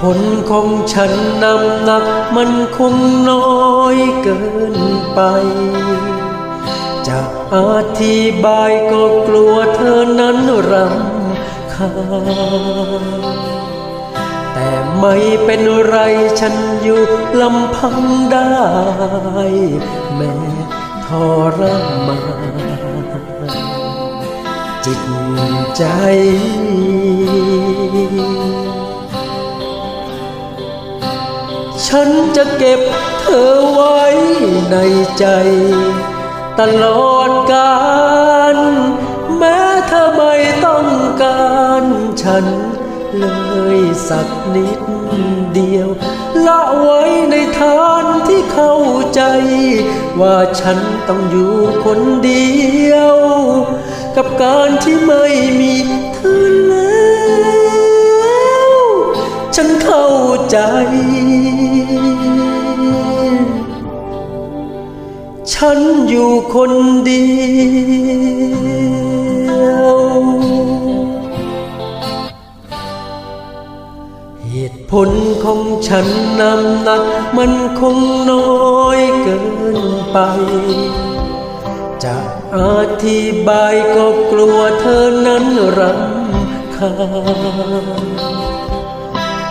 ผลของฉันนำหนักมันคงน้อยเกินไป จะอธิบายก็กลัวเธอนั้นรำคาญแต่ไม่เป็นไรฉันอยู่ลำพังได้ แม้ทรมานจิตใจ ฉันจะเก็บเธอไว้ในใจ ตลอดกาลแม้เธอไม่ต้องการฉันเลยสักนิดเดียว ละไว้ในฐานที่เข้าใจ ว่าฉันต้องอยู่คนเดียว กับการที่ไม่มีเธอแล้วฉั นเข้าใจ ฉันอยู่คนเดียว เหตุผลของฉันนำหนักมันคงน้อยเกินไป จะอธิบายก็กลัวเธอนั้นรำคาญ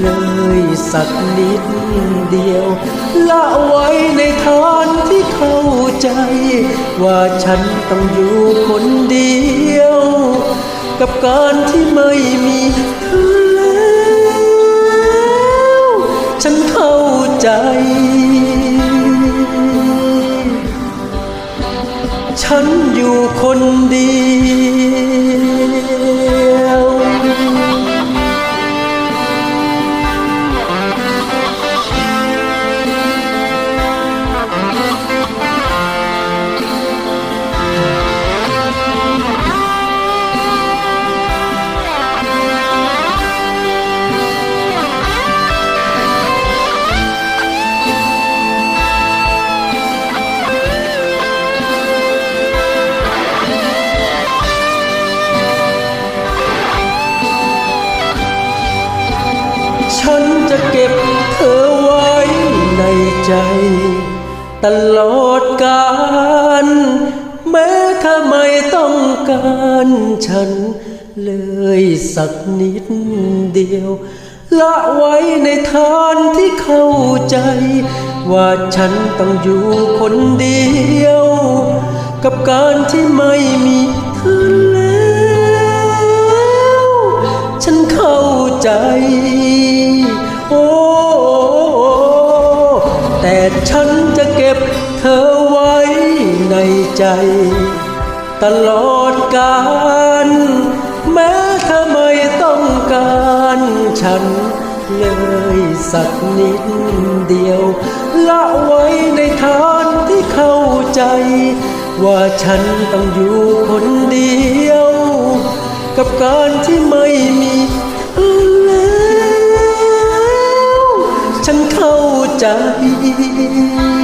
เลยสักนิดเดียว ละไว้ในฐานที่เข้าใจ ว่าฉันต้องอยู่คนเดียว กับการที่ไม่มีเธอแล้ว ฉันเข้าใจฉันอยู่คนเดียว จะเก็บเธอไว้ในใจ ตลอดกาลแม้เธอไม่ต้องการฉัน เลยสักนิดเดียว ละไว้ในฐานที่เข้าใจ ว่าฉันต้องอยู่คนเดียว กับการที่ไม่ ฉันจะเก็บเธอไว้ในใจ ตลอดกาลแม้เธอไม่ต้องการฉันเลยสักนิดเดียว ละไว้ในฐานที่เข้าใจ ว่าฉันต้องอยู่คนเดียว กับการที่ไม่มี ใจ